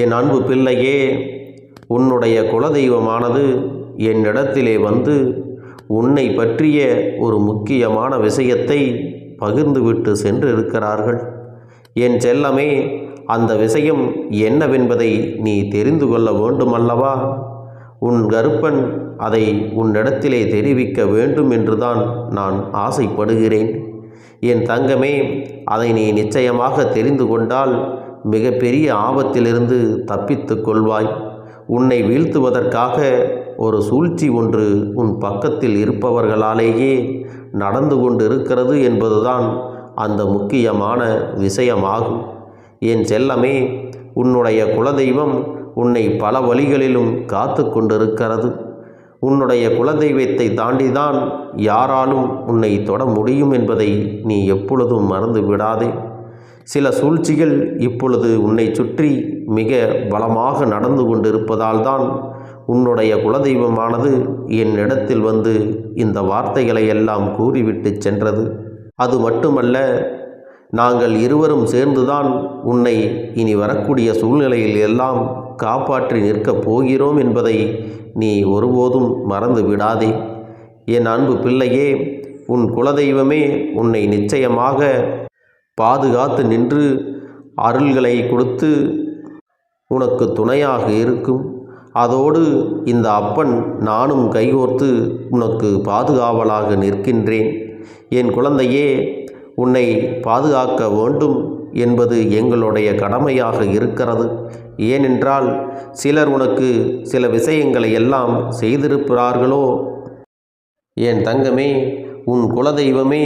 என் அன்பு பிள்ளையே உன்னுடைய குலதெய்வமானது என்னிடத்திலே வந்து உன்னை பற்றிய ஒரு முக்கியமான விஷயத்தை பகிர்ந்துவிட்டு சென்றிருக்கிறார்கள். என் செல்லமே அந்த விஷயம் என்னவென்பதை நீ தெரிந்து கொள்ள வேண்டுமல்லவா? உன் கருப்பன் அதை உன்னிடத்திலே தெரிவிக்க வேண்டும் என்றுதான் நான் ஆசைப்படுகிறேன். என் தங்கமே அதை நீ நிச்சயமாக தெரிந்து கொண்டால் மிகப்பெரிய ஆபத்திலிருந்து தப்பித்து கொள்வாய். உன்னை வீழ்த்துவதற்காக ஒரு சூழ்ச்சி ஒன்று உன் பக்கத்தில் இருப்பவர்களாலேயே நடந்து கொண்டிருக்கிறது என்பதுதான் அந்த முக்கியமான விஷயமாகும். என் செல்லமே உன்னுடைய குலதெய்வம் உன்னை பல வழிகளிலும் காத்து கொண்டிருக்கிறது. உன்னுடைய குலதெய்வத்தை தாண்டிதான் யாராலும் உன்னை தொட முடியும் என்பதை நீ எப்பொழுதும் மறந்து விடாதே சில சூழ்ச்சிகள் இப்பொழுது உன்னை சுற்றி மிக பலமாக நடந்து கொண்டிருப்பதால் தான் உன்னுடைய குலதெய்வமானது என்னிடத்தில் வந்து இந்த வார்த்தைகளை எல்லாம் கூறிவிட்டு சென்றது. அது மட்டுமல்ல நாங்கள் இருவரும் சேர்ந்துதான் உன்னை இனி வரக்கூடிய சூழ்நிலையில் எல்லாம் காப்பாற்றி நிற்கப் போகிறோம் என்பதை நீ ஒருபோதும் மறந்து விடாதே. என் அன்பு பிள்ளையே உன் குலதெய்வமே உன்னை நிச்சயமாக பாதுகாத்து நின்று அருள்களை கொடுத்து உனக்கு துணையாக இருக்கும். அதோடு இந்த அப்பன் நானும் கைகோர்த்து உனக்கு பாதுகாவலாக நிற்கின்றேன். என் குழந்தையே உன்னை பாதுகாக்க வேண்டும் என்பது எங்களுடைய கடமையாக இருக்கிறது. ஏனென்றால் சிலர் உனக்கு சில விஷயங்களை எல்லாம் செய்திருக்கிறார்களோ? என் தங்கமே உன் குலதெய்வமே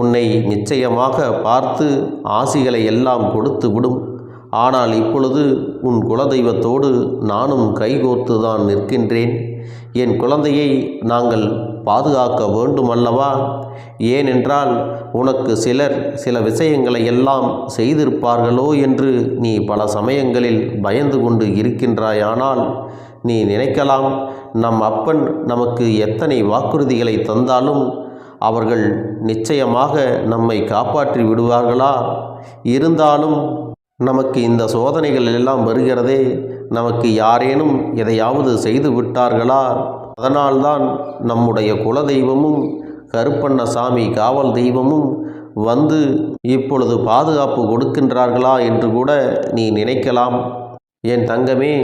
உன்னை நிச்சயமாக பார்த்து ஆசிகளை எல்லாம் கொடுத்து விடும் ஆனால் இப்பொழுது உன் குலதெய்வத்தோடு நானும் கைகோர்த்து தான் நிற்கின்றேன். என் குழந்தையை நாங்கள் பாதுகாக்க வேண்டுமல்லவா? ஏனென்றால் உனக்கு சிலர் சில விஷயங்களை எல்லாம் செய்திருப்பார்களோ என்று நீ பல சமயங்களில் பயந்து கொண்டு இருக்கின்றாயானால் நீ நினைக்கலாம். நம் அப்பன் நமக்கு எத்தனை வாக்குறுதிகளை தந்தாலும் அவர்கள் நிச்சயமாக நம்மை காப்பாற்றி விடுவார்களா? இருந்தாலும் நமக்கு இந்த சோதனைகள் எல்லாம் வருகிறதே நமக்கு யாரேனும் எதையாவது செய்து விட்டார்களா? அதனால்தான் நம்முடைய குலதெய்வமும் கருப்பண்ணசாமி காவல் தெய்வமும் வந்து இப்பொழுது பாதுகாப்பு கொடுக்கின்றார்களா என்று கூட நீ நினைக்கலாம். என் தங்கமே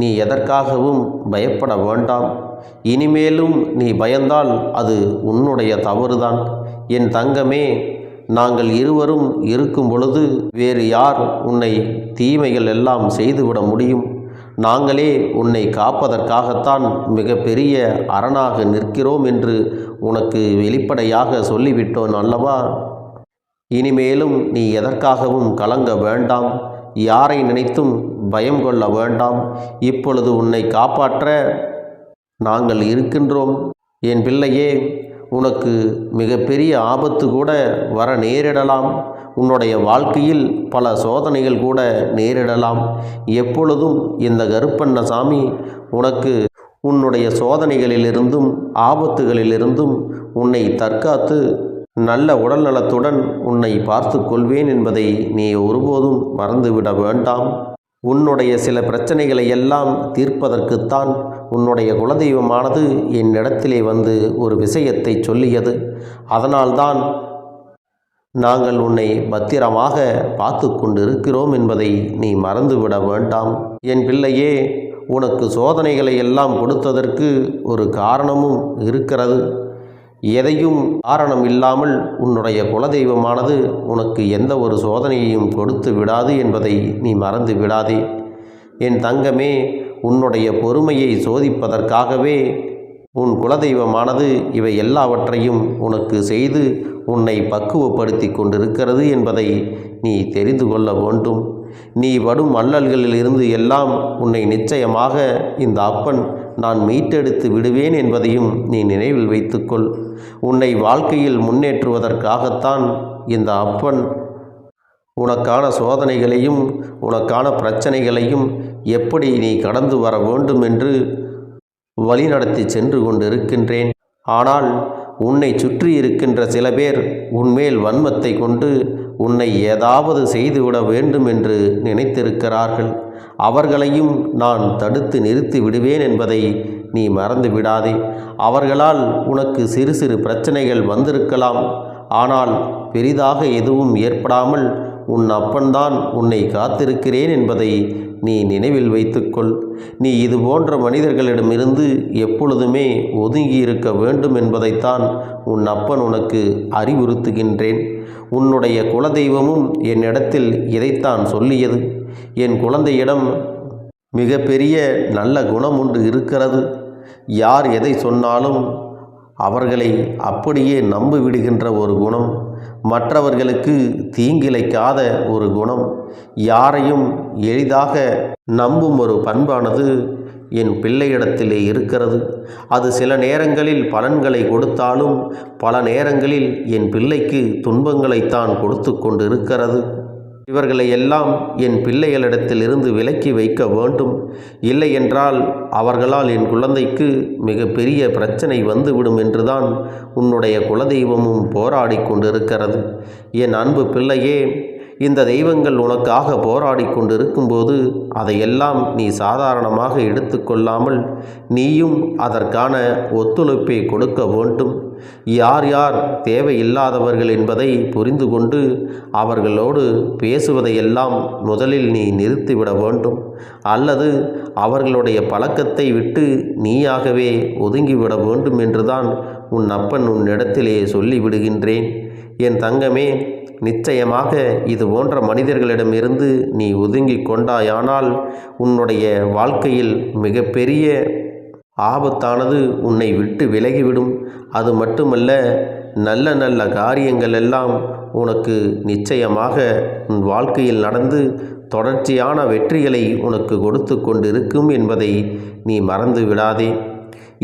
நீ எதற்காகவும் பயப்பட வேண்டாம். இனிமேலும் நீ பயந்தால் அது உன்னுடைய தவறுதான். என் தங்கமே நாங்கள் இருவரும் இருக்கும் பொழுது வேறு யார் உன்னை தீமைகள் எல்லாம் செய்துவிட முடியும்? நாங்களே உன்னை காப்பதற்காகத்தான் மிகப்பெரிய அரணாக நிற்கிறோம் என்று உனக்கு வெளிப்படையாக சொல்லிவிட்டோன் அல்லவா? இனிமேலும் நீ எதற்காகவும் கலங்க வேண்டாம். யாரை நினைத்தும் பயம் கொள்ள வேண்டாம். இப்பொழுது உன்னை காப்பாற்ற நாங்கள் இருக்கின்றோம். என் பிள்ளையே உனக்கு மிகப்பெரிய ஆபத்து கூட வர நேரிடலாம். உன்னுடைய வாழ்க்கையில் பல சோதனைகள் கூட நேரிடலாம். எப்பொழுதும் இந்த கருப்பண்ணசாமி உனக்கு உன்னுடைய சோதனைகளிலிருந்தும் ஆபத்துகளிலிருந்தும் உன்னை தற்காத்து நல்ல உடல் நலத்துடன் உன்னை பார்த்து கொள்வேன் என்பதை நீ ஒருபோதும் மறந்துவிட வேண்டாம். உன்னுடைய சில பிரச்சனைகளை எல்லாம் தீர்ப்பதற்குத்தான் உன்னுடைய குலதெய்வமானது என்னிடத்திலே வந்து ஒரு விஷயத்தை சொல்லியது. அதனால்தான் நாங்கள் உன்னை பத்திரமாக பார்த்து கொண்டிருக்கிறோம் என்பதை நீ மறந்துவிட வேண்டாம். என் பிள்ளையே உனக்கு சோதனைகளை எல்லாம் கொடுத்ததற்கு ஒரு காரணமும் இருக்கிறது. எதையும் காரணம் இல்லாமல் உன்னுடைய குலதெய்வமானது உனக்கு எந்த ஒரு சோதனையையும் கொடுத்து விடாது என்பதை நீ மறந்து விடாதே என் தங்கமே உன்னுடைய பொறுமையை சோதிப்பதற்காகவே உன் குலதெய்வமானது இவை எல்லாவற்றையும் உனக்கு செய்து உன்னை பக்குவப்படுத்தி கொண்டிருக்கிறது என்பதை நீ தெரிந்து கொள்ள வேண்டும். நீ வடும் அல்லல்களிலிருந்து எல்லாம் உன்னை நிச்சயமாக இந்த அப்பன் நான் மீட்டெடுத்து விடுவேன் என்பதையும் நீ நினைவில் வைத்துக்கொள். உன்னை வாழ்க்கையில் முன்னேற்றுவதற்காகத்தான் இந்த அப்பன் உனக்கான சோதனைகளையும் உனக்கான பிரச்சனைகளையும் எப்படி நீ கடந்து வர வேண்டும் என்று வழிநடத்தி சென்று கொண்டிருக்கின்றேன். ஆனால் உன்னை சுற்றி இருக்கின்ற சில பேர் உன்மேல் வன்மத்தை கொண்டு உன்னை ஏதாவது செய்துவிட வேண்டும் என்று நினைத்திருக்கிறார்கள். அவர்களையும் நான் தடுத்து நிறுத்தி விடுவேன் என்பதை நீ மறந்து விடாதே. அவர்களால் உனக்கு சிறு சிறு பிரச்சனைகள் வந்திருக்கலாம். ஆனால் பெரிதாக எதுவும் ஏற்படாமல் உன் அப்பன்தான் உன்னை காத்திருக்கிறேன் என்பதை நீ நினைவில் வைத்துக்கொள். நீ இது போன்ற மனிதர்களிடமிருந்து எப்பொழுதுமே ஒதுங்கி இருக்க வேண்டும் என்பதைத்தான் உன் அப்பன் உனக்கு அறிவுறுத்துகின்றேன். உன்னுடைய குலதெய்வமும் என்னிடத்தில் இதைத்தான் சொல்லியது. என் குழந்தையிடம் மிகப்பெரிய நல்ல குணம் ஒன்று இருக்கிறது. யார் எதை சொன்னாலும் அவர்களை அப்படியே நம்பிவிடுகின்ற ஒரு குணம். மற்றவர்களுக்கு தீங்கிழைக்காத ஒரு குணம். யாரையும் எளிதாக நம்பும் ஒரு பண்பானது என் பிள்ளையிடத்திலே இருக்கிறது. அது சில நேரங்களில் பலன்களை கொடுத்தாலும் பல நேரங்களில் என் பிள்ளைக்கு துன்பங்களைத்தான் கொடுத்து கொண்டு இருக்கிறது இவர்களை எல்லாம் என் பிள்ளைகளிடத்திலிருந்து விலக்கி வைக்க வேண்டும். இல்லை என்றால் அவர்களால் என் குழந்தைக்கு மிகப்பெரிய பிரச்சனை வந்துவிடும் என்றுதான் உன்னுடைய குலதெய்வமும் போராடி கொண்டிருக்கிறது. என் அன்பு பிள்ளையே இந்த தெய்வங்கள் உனக்காக போராடி கொண்டிருக்கும்போது அதையெல்லாம் நீ சாதாரணமாக எடுத்துக்கொள்ளாமல் நீயும் அதற்கான ஒத்துழைப்பை கொடுக்க வேண்டும். யார் யார் தேவையில்லாதவர்கள் என்பதை புரிந்து கொண்டு அவர்களோடு பேசுவதையெல்லாம் முதலில் நீ நிறுத்திவிட வேண்டும். அல்லது அவர்களுடைய பழக்கத்தை விட்டு நீயாகவே ஒதுங்கிவிட வேண்டும் என்றுதான் உன் அப்பன் உன்னிடத்திலே சொல்லிவிடுகின்றேன். என் தங்கமே நிச்சயமாக இது போன்ற மனிதர்களிடமிருந்து நீ ஒதுங்கி கொண்டாயானால் உன்னுடைய வாழ்க்கையில் மிகப்பெரிய ஆபத்தானது உன்னை விட்டு விலகிவிடும். அது மட்டுமல்ல நல்ல நல்ல காரியங்கள் எல்லாம் உனக்கு நிச்சயமாக உன் வாழ்க்கையில் நடந்து தொடர்ச்சியான வெற்றிகளை உனக்கு கொடுத்து கொண்டிருக்கும் என்பதை நீ மறந்து விடாதே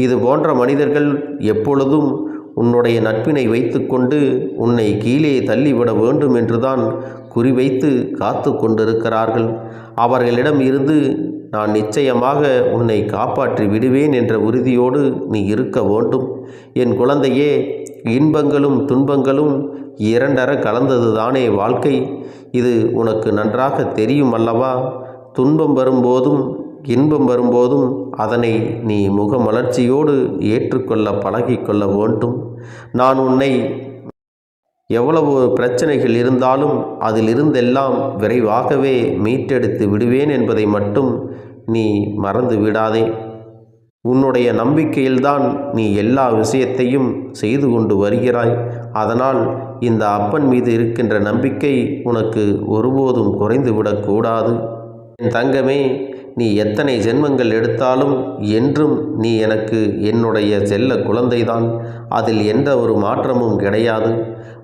இது போன்ற மனிதர்கள் எப்பொழுதும் உன்னுடைய நட்பினை வைத்துக்கொண்டு உன்னை கீழே தள்ளிவிட வேண்டும் என்றுதான் குறிவைத்து காத்து கொண்டிருக்கிறார்கள். அவர்களிடம் இருந்து நான் நிச்சயமாக உன்னை காப்பாற்றி விடுவேன் என்ற உறுதியோடு நீ இருக்க வேண்டும். என் குழந்தையே இன்பங்களும் துன்பங்களும் இரண்டர கலந்தது தானே வாழ்க்கை. இது உனக்கு நன்றாக தெரியும் அல்லவா? துன்பம் வரும்போதும் இன்பம் வரும்போதும் அதனை நீ முகமலர்ச்சியோடு ஏற்றுக்கொள்ள பழகிக்கொள்ள வேண்டும். நான் உன்னை எவ்வளவு பிரச்சனைகள் இருந்தாலும் அதிலிருந்தெல்லாம் விரைவாகவே மீட்டெடுத்து விடுவேன் என்பதை மட்டும் நீ மறந்து விடாதே. உன்னுடைய நம்பிக்கையில்தான் நீ எல்லா விஷயத்தையும் செய்து கொண்டு வருகிறாய். அதனால் இந்த அப்பன் மீது இருக்கின்ற நம்பிக்கை உனக்கு ஒருபோதும் குறைந்துவிடக்கூடாது என் தங்கமே நீ எத்தனை ஜென்மங்கள் எடுத்தாலும் என்றும் நீ எனக்கு என்னுடைய செல்ல குழந்தைதான். அதில் எந்த ஒரு மாற்றமும் கிடையாது.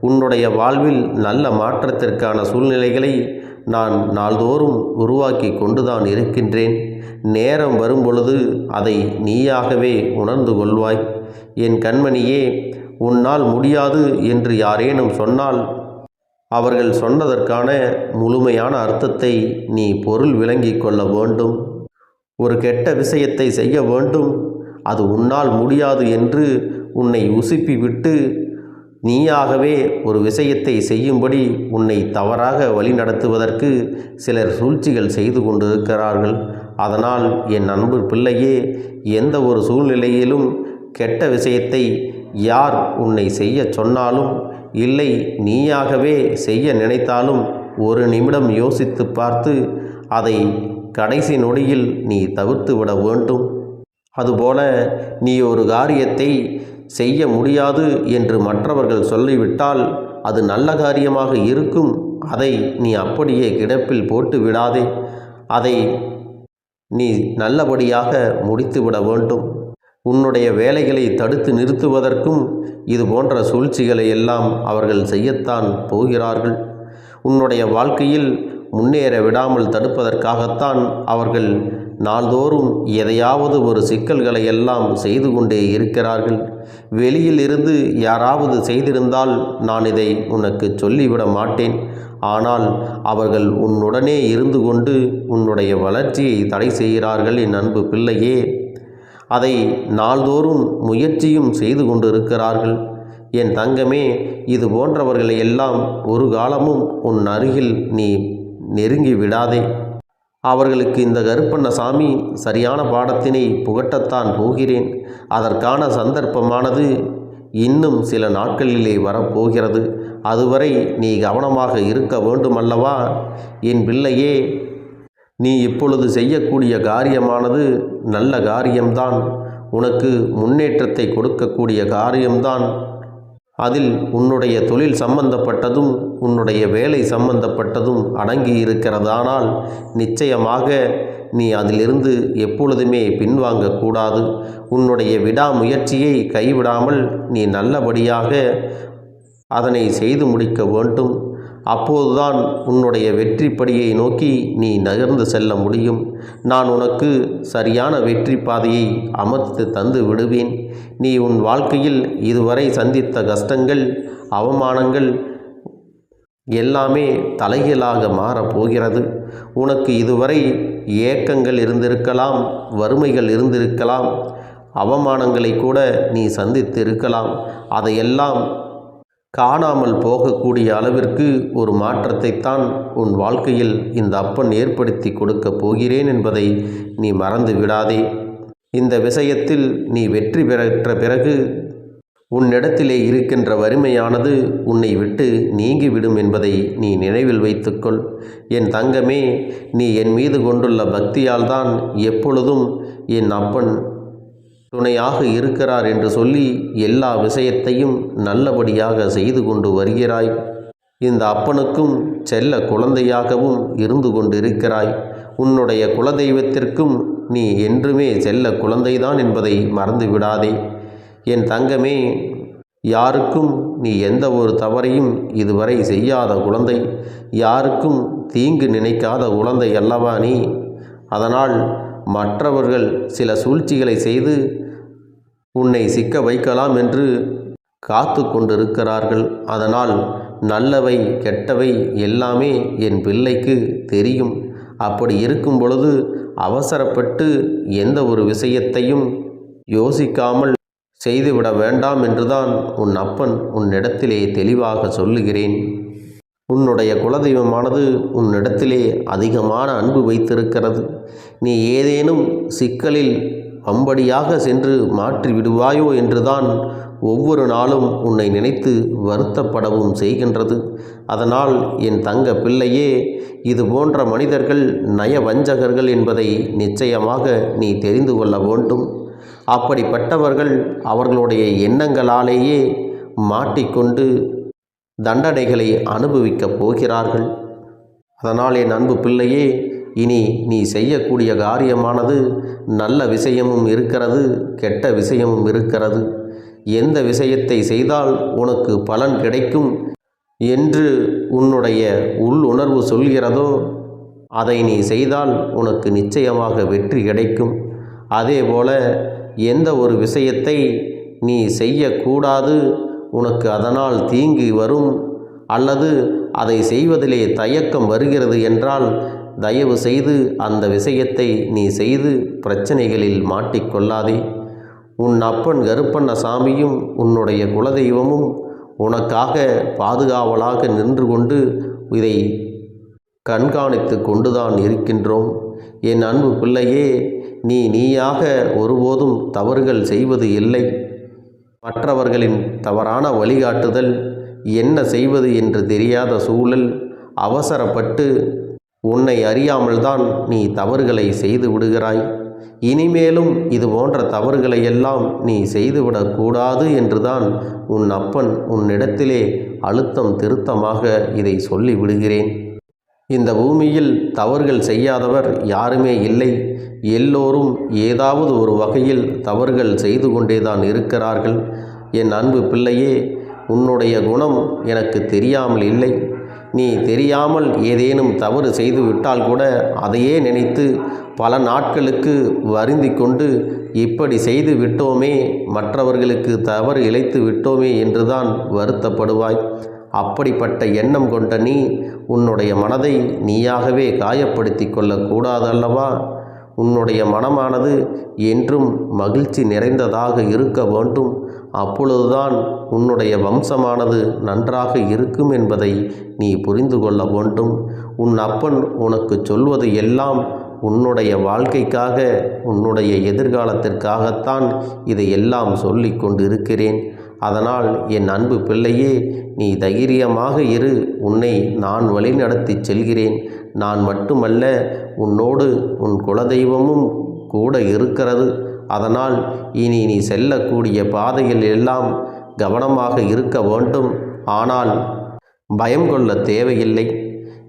உன்னுடைய வாழ்வில் நல்ல மாற்றத்திற்கான சூழ்நிலைகளை நான் நாள்தோறும் உருவாக்கி கொண்டுதான் இருக்கின்றேன். நேரம் வரும்பொழுது அதை நீயாகவே உணர்ந்து கொள்வாய். என் கண்மணியே உன்னால் முடியாது என்று யாரேனும் சொன்னால் அவர்கள் சொன்னதற்கான முழுமையான அர்த்தத்தை நீ பொருள் விளங்கிக் கொள்ள வேண்டும். ஒரு கெட்ட விஷயத்தை செய்ய வேண்டும். அது உன்னால் முடியாது என்று உன்னை உசுப்பி விட்டு நீயாகவே ஒரு விஷயத்தை செய்யும்படி உன்னை தவறாக வழிநடத்துவதற்கு சிலர் சூழ்ச்சிகள் செய்து கொண்டிருக்கிறார்கள். அதனால் என் அன்பு பிள்ளையே எந்த ஒரு சூழ்நிலையிலும் கெட்ட விஷயத்தை யார் உன்னை செய்ய சொன்னாலும் இல்லை நீயாகவே செய்ய நினைத்தாலும் ஒரு நிமிடம் யோசித்து பார்த்து அதை கடைசி நொடியில் நீ தவிர்த்து விட வேண்டும். அதுபோல நீ ஒரு காரியத்தை செய்ய முடியாது என்று மற்றவர்கள் சொல்லிவிட்டால் அது நல்ல காரியமாக இருக்கும். அதை நீ அப்படியே கிடப்பில் போட்டு விடாதே. அதை நீ நல்லபடியாக முடித்துவிட வேண்டும். உன்னுடைய வேலைகளை தடுத்து நிறுத்துவதற்கும் இது போன்ற சூழ்ச்சிகளை எல்லாம் அவர்கள் செய்யத்தான் போகிறார்கள். உன்னுடைய வாழ்க்கையில் முன்னேற விடாமல் தடுப்பதற்காகத்தான் அவர்கள் நாள்தோறும் எதையாவது ஒரு சிக்கல்களை எல்லாம் செய்து கொண்டே இருக்கிறார்கள். வெளியில் இருந்து யாராவது செய்திருந்தால் நான் இதை உனக்கு சொல்லிவிட மாட்டேன். ஆனால் அவர்கள் உன்னுடனே இருந்து கொண்டு உன்னுடைய வளர்ச்சியை தடை செய்கிறார்கள் என் அன்பு பிள்ளையே. அதை நாள்தோறும் முயற்சியும் செய்து கொண்டிருக்கிறார்கள். என் தங்கமே இது போன்றவர்களை எல்லாம் ஒரு காலமும் உன் அருகில் நீ நெருங்கி விடாதே. அவர்களுக்கு இந்த கருப்பண்ணசாமி சரியான பாடத்தினை புகட்டத்தான் போகிறேன். அதற்கான சந்தர்ப்பமானது இன்னும் சில நாட்களிலே வரப்போகிறது. அதுவரை நீ கவனமாக இருக்க வேண்டுமல்லவா? என் பிள்ளையே நீ இப்பொழுது செய்யக்கூடிய காரியமானது நல்ல காரியம்தான். உனக்கு முன்னேற்றத்தை கொடுக்கக்கூடிய காரியம்தான். அதில் உன்னுடைய தொழில் சம்பந்தப்பட்டதும் உன்னுடைய வேலை சம்பந்தப்பட்டதும் அடங்கி இருக்கிறதானால் நிச்சயமாக நீ அதிலிருந்து எப்பொழுதுமே பின்வாங்கக்கூடாது. உன்னுடைய விடாமுயற்சியை கைவிடாமல் நீ நல்லபடியாக அதனை செய்து முடிக்க வேண்டும். அப்போதுதான் உன்னுடைய வெற்றிப்படியை நோக்கி நீ நகர்ந்து செல்ல முடியும். நான் உனக்கு சரியான வெற்றி பாதையை அமர்த்து தந்து விடுவேன். நீ உன் வாழ்க்கையில் இதுவரை சந்தித்த கஷ்டங்கள் அவமானங்கள் எல்லாமே தலைகீழாக மாறப்போகிறது. உனக்கு இதுவரை ஏக்கங்கள் இருந்திருக்கலாம் வறுமைகள் இருந்திருக்கலாம் அவமானங்களை கூட நீ சந்தித்து இருக்கலாம் அதையெல்லாம் காணாமல் போகக்கூடிய அளவிற்கு ஒரு மாற்றத்தைத்தான் உன் வாழ்க்கையில் இந்த அப்பன் ஏற்படுத்தி கொடுக்கப் போகிறேன் என்பதை நீ மறந்து விடாதே. இந்த விஷயத்தில் நீ வெற்றி பெற்ற பிறகு உன்னிடத்திலே இருக்கின்ற வறுமையானது உன்னை விட்டு நீங்கிவிடும் என்பதை நீ நினைவில் வைத்துக்கொள். என் தங்கமே நீ என் மீது கொண்டுள்ள பக்தியால்தான் எப்பொழுதும் என் அப்பன் துணையாக இருக்கிறார் என்று சொல்லி எல்லா விஷயத்தையும் நல்லபடியாக செய்து கொண்டு வருகிறாய். இந்த அப்பனுக்கும் செல்ல குழந்தையாகவும் இருந்து கொண்டிருக்கிறாய். உன்னுடைய குலதெய்வத்திற்கும் நீ என்றுமே செல்ல குழந்தைதான் என்பதை மறந்து விடாதே. என் தங்கமே யாருக்கும் நீ எந்த ஒரு தவறையும் இதுவரை செய்யாத குழந்தை. யாருக்கும் தீங்கு நினைக்காத குழந்தை அல்லவா நீ? அதனால் மற்றவர்கள் சில சூழ்ச்சிகளை செய்து உன்னை சிக்க வைக்கலாம் என்று காத்து கொண்டிருக்கிறார்கள். அதனால் நல்லவை கெட்டவை எல்லாமே என் பிள்ளைக்கு தெரியும். அப்படி இருக்கும் பொழுது அவசரப்பட்டு எந்த ஒரு விஷயத்தையும் யோசிக்காமல் செய்துவிட வேண்டாம் என்றுதான் உன் அப்பன் உன்னிடத்திலே தெளிவாக சொல்லுகிறேன். உன்னுடைய குலதெய்வமானது உன்னிடத்திலே அதிகமான அன்பு வைத்திருக்கிறது. நீ ஏதேனும் சிக்கலில் அம்படியாக சென்று மாற்றி விடுவாயோ என்றுதான் ஒவ்வொரு நாளும் உன்னை நினைத்து வருத்தப்படவும் செய்கின்றது. அதனால் என் தங்க பிள்ளையே இது போன்ற மனிதர்கள் நயவஞ்சகர்கள் என்பதை நிச்சயமாக நீ தெரிந்து கொள்ள வேண்டும். அப்படிப்பட்டவர்கள் அவர்களுடைய எண்ணங்களாலேயே மாட்டிக்கொண்டு தண்டனைகளை அனுபவிக்கப் போகிறார்கள். அதனால் என் அன்பு பிள்ளையே இனி நீ செய்யக்கூடிய காரியமானது நல்ல விஷயமும் இருக்கிறது கெட்ட விஷயமும் இருக்கிறது. எந்த விஷயத்தை செய்தால் உனக்கு பலன் கிடைக்கும் என்று உன்னுடைய உள் உணர்வு சொல்கிறதோ அதை நீ செய்தால் உனக்கு நிச்சயமாக வெற்றி கிடைக்கும். அதேபோல எந்த ஒரு விஷயத்தை நீ செய்யக்கூடாது உனக்கு அதனால் தீங்கு வரும் அல்லது அதை செய்வதிலே தயக்கம் வருகிறது என்றால் தயவு செய்து அந்த விஷயத்தை நீ செய்து பிரச்சனைகளில் மாட்டிக்கொள்ளாதே உன் அப்பன் கருப்பண்ண சாமியும் உன்னுடைய குலதெய்வமும் உனக்காக பாதுகாவலாக நின்று கொண்டு இதை கண்காணித்து கொண்டுதான் இருக்கின்றோம். என் அன்பு பிள்ளையே நீ நீயாக ஒருபோதும் தவறுகள் செய்வது இல்லை. மற்றவர்களின் தவறான வழிகாட்டுதல் என்ன செய்வது என்று தெரியாத சூழல் அவசரப்பட்டு உன்னை அறியாமல்தான் நீ தவறுகளை செய்து விடுகிறாய். இனிமேலும் இது போன்ற தவறுகளை எல்லாம் நீ செய்துவிடக்கூடாது என்றுதான் உன் அப்பன் உன்னிடத்திலே அழுத்தம் திருத்தமாக இதை சொல்லி விடுகிறேன். இந்த பூமியில் தவறுகள் செய்யாதவர் யாருமே இல்லை. எல்லோரும் ஏதாவது ஒரு வகையில் தவறுகள் செய்து கொண்டேதான் இருக்கிறார்கள். என் அன்பு பிள்ளையே உன்னுடைய குணம் எனக்கு தெரியாமல் இல்லை. நீ தெரியாமல் ஏதேனும் தவறு செய்து விட்டால் கூட அதையே நினைத்து பல நாட்களுக்கு வருந்தி கொண்டு இப்படி செய்து விட்டோமே மற்றவர்களுக்கு தவறு இழைத்து விட்டோமே என்றுதான் வருத்தப்படுவாய். அப்படிப்பட்ட எண்ணம் கொண்ட நீ உன்னுடைய மனதை நீயாகவே காயப்படுத்தி கொள்ளக்கூடாது அல்லவா உன்னுடைய மனமானது என்றும் மகிழ்ச்சி நிறைந்ததாக இருக்க வேண்டும். அப்பொழுதுதான் உன்னுடைய வம்சமானது நன்றாக இருக்கும் என்பதை நீ புரிந்து கொள்ள வேண்டும். உன் அப்பன் உனக்கு சொல்வது எல்லாம் உன்னுடைய வாழ்க்கைக்காக உன்னுடைய எதிர்காலத்திற்காகத்தான் இதை எல்லாம் சொல்லி கொண்டிருக்கிறேன். அதனால் என் அன்பு பிள்ளையே நீ தைரியமாக இரு. உன்னை நான் வழிநடத்தி செல்கிறேன். நான் மட்டுமல்ல உன்னோடு உன் குலதெய்வமும் கூட இருக்கிறது. அதனால் இனி நீ செல்லக்கூடிய பாதையில் எல்லாம் கவனமாக இருக்க வேண்டும். ஆனால் பயம் கொள்ள தேவையில்லை.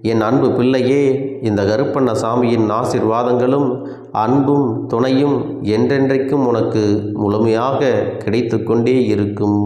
என் அன்பு பிள்ளையே இந்த கருப்பண்ண சாமியின் ஆசிர்வாதங்களும் அன்பும் துணையும் என்றென்றைக்கும் உனக்கு முழுமையாக கிடைத்து கொண்டே இருக்கும்.